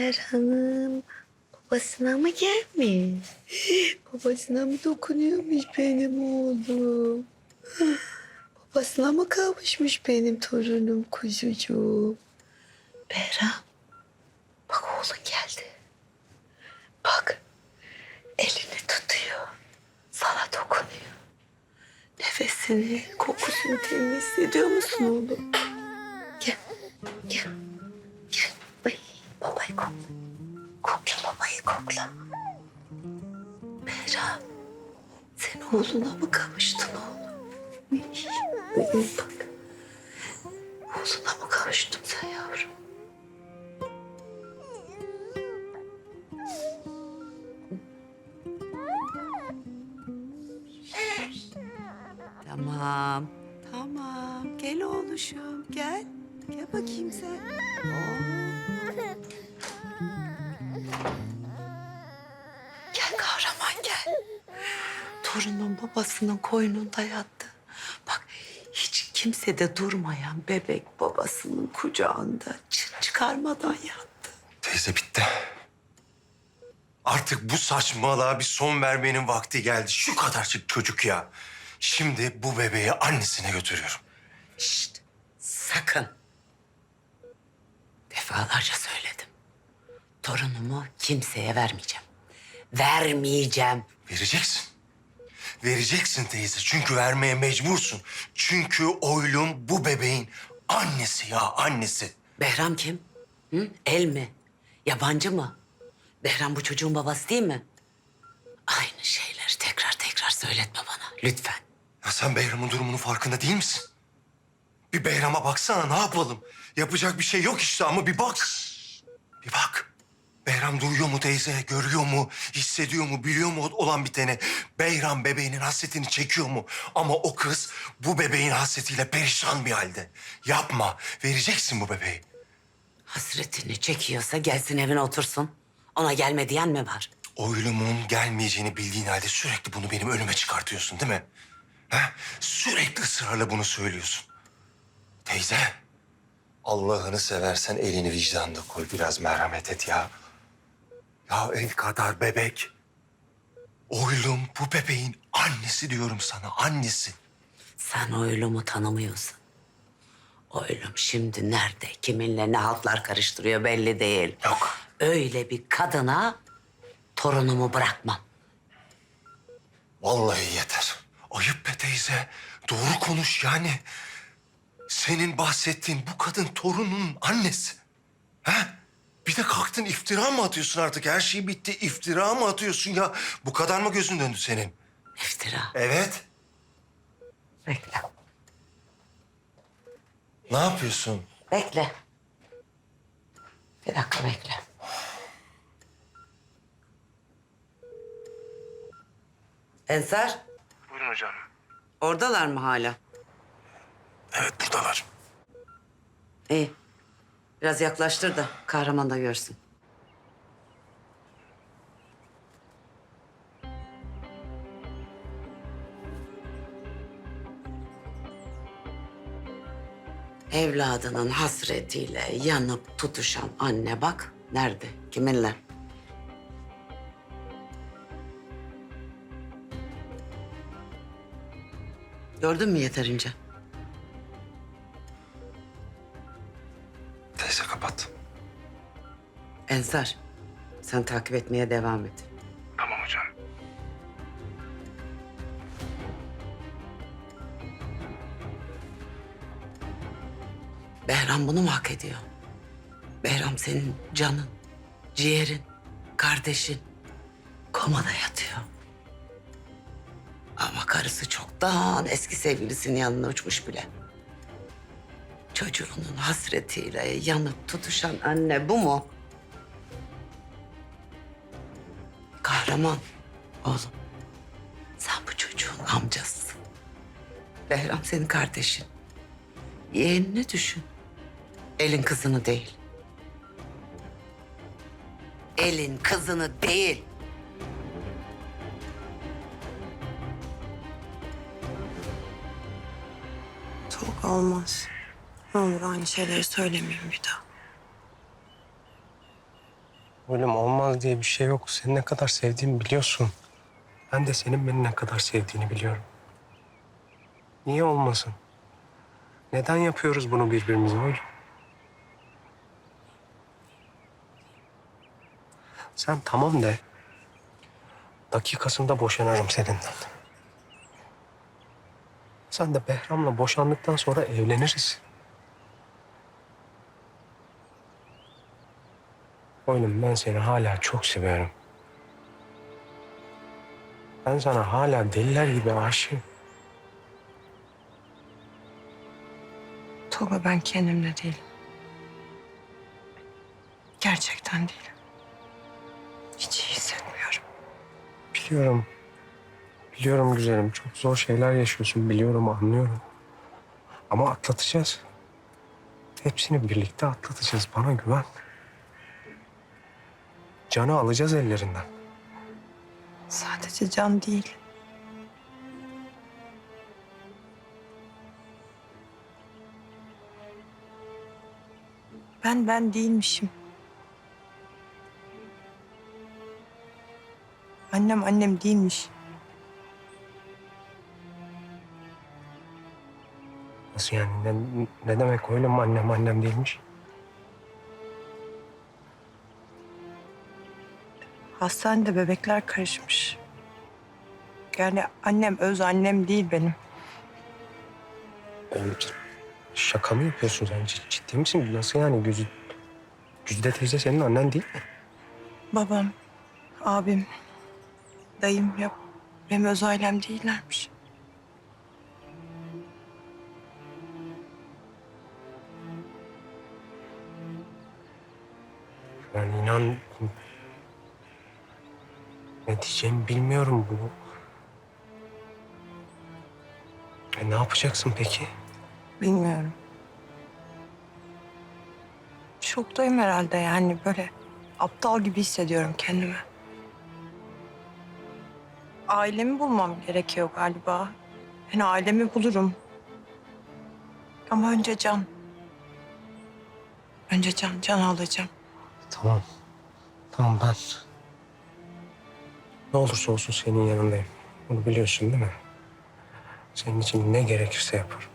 Berhan'ım babasına mı gelmiş? Babasına mı dokunuyormuş benim oğlum? Babasına mı kavuşmuş benim torunum kuzucuğum? Berhan bak oğlun geldi. Bak elini tutuyor. Sana dokunuyor. Nefesini, kokusunu temiz hissediyor musun oğlum? Gel, gel. Ay, babayı kokla. Behram, sen oğluna mı kavuştun oğlum? Bak. Oğluna mı kavuştun sen yavrum? Tamam. Tamam. Gel oğluşum. Gel. Gel bakayım sen. Oo. Torunun babasının koynunda yattı. Bak hiç kimse de durmayan bebek babasının kucağında çıt çıkarmadan yattı. Teyze bitti. Artık bu saçmalığa bir son vermenin vakti geldi. Şu kadarcık çocuk ya. Şimdi bu bebeği annesine götürüyorum. Şşt. Sakın. Defalarca söyledim. Torunumu kimseye vermeyeceğim. Vermeyeceğim. Vereceksin. Vereceksin teyze. Çünkü vermeye mecbursun. Çünkü oylum bu bebeğin annesi ya annesi. Behram kim? Hı? El mi? Yabancı mı? Behram bu çocuğun babası değil mi? Aynı şeyleri tekrar tekrar söyletme bana lütfen. Ya sen Behram'ın durumunun farkında değil misin? Bir Behram'a baksana ne yapalım? Yapacak bir şey yok işte ama bir bak. Bir bak. Behram duyuyor mu teyze? Görüyor mu? Hissediyor mu? Biliyor mu olan biteni? Behram bebeğinin hasretini çekiyor mu? Ama o kız bu bebeğin hasretiyle perişan bir halde. Yapma. Vereceksin bu bebeği. Hasretini çekiyorsa gelsin evine otursun. Ona gelme diyen mi var? Oylumun gelmeyeceğini bildiğin halde sürekli bunu benim önüme çıkartıyorsun değil mi? Ha? Sürekli ısrarla bunu söylüyorsun. Teyze, Allah'ını seversen elini vicdanında koy biraz merhamet et ya. Ya el kadar bebek. Oylum bu bebeğin annesi diyorum sana, annesi. Sen oylumu tanımıyorsun. Oylum şimdi nerede, kiminle ne haltlar karıştırıyor belli değil. Yok. Öyle bir kadına torunumu bırakmam. Vallahi yeter. Ayıp be teyze. Doğru konuş yani. Senin bahsettiğin bu kadın torunun annesi. Ha? Bir de kalktın iftira mı atıyorsun artık? Her şey bitti. İftira mı atıyorsun ya? Bu kadar mı gözün döndü senin? İftira. Evet. Bekle. Ne yapıyorsun? Bekle. Bir dakika bekle. Ensar, Buyurun hocam. oradalar mı hala? Evet buradalar. İyi. Biraz yaklaştır da kahraman da görsün. Evladının hasretiyle yanıp tutuşan anne bak nerede, kiminle? Gördün mü yeterince? Kapat. Ensar, sen takip etmeye devam et. Tamam hocam. Behram bunu mu hak ediyor? Behram senin canın, ciğerin, kardeşin. Komada yatıyor. Ama karısı çoktan eski sevgilisinin yanına uçmuş bile. Çocuğunun hasretiyle yanıp tutuşan anne bu mu? Kahraman oğlum. Sen bu çocuğun amcasısın. Behram senin kardeşin. Yeğenini düşün. Elin kızını değil. Elin kızını değil. Çok olmaz. Ne aynı şeyleri söylemeyin bir daha. Oğlum olmaz diye bir şey yok. Seni ne kadar sevdiğimi biliyorsun. Ben de senin beni ne kadar sevdiğini biliyorum. Niye olmasın? Neden yapıyoruz bunu birbirimize oğlum? Sen tamam de. Dakikasında boşanırım seninden. Sen de Behram'la boşandıktan sonra evleniriz. Oğlum ben seni hala çok seviyorum. Ben sana hala deliler gibi aşığım. Tolga ben kendimde değilim. Gerçekten değilim. Hiç iyi hissetmiyorum. Biliyorum. Biliyorum güzelim. Çok zor şeyler yaşıyorsun. Biliyorum, anlıyorum. Ama atlatacağız. Hepsini birlikte atlatacağız. Bana güven. Canı alacağız ellerinden. Sadece can değil. Ben ben değilmişim. Annem annem değilmiş. Nasıl yani? Ne, ne demek öyle mi annem annem değilmiş? Hastanede bebekler karışmış. Yani annem öz annem değil benim. Oğlum sen şaka mı yapıyorsun sen? Cid- Ciddi misin? Nasıl yani? Güzide, Güzide teyze senin annen değil mi? Babam, abim, dayım yok. Benim öz ailem değillermiş. Ben inan... Ne diyeceğimi bilmiyorum bunu. E ne yapacaksın peki? Bilmiyorum. Şoktayım herhalde yani böyle aptal gibi hissediyorum kendimi. Ailemi bulmam gerekiyor galiba. Yani ailemi bulurum. Ama önce can. Önce can, can alacağım. Tamam. Tamam ben... Ne olursa olsun senin yanındayım. Bunu biliyorsun değil mi? Senin için ne gerekirse yaparım.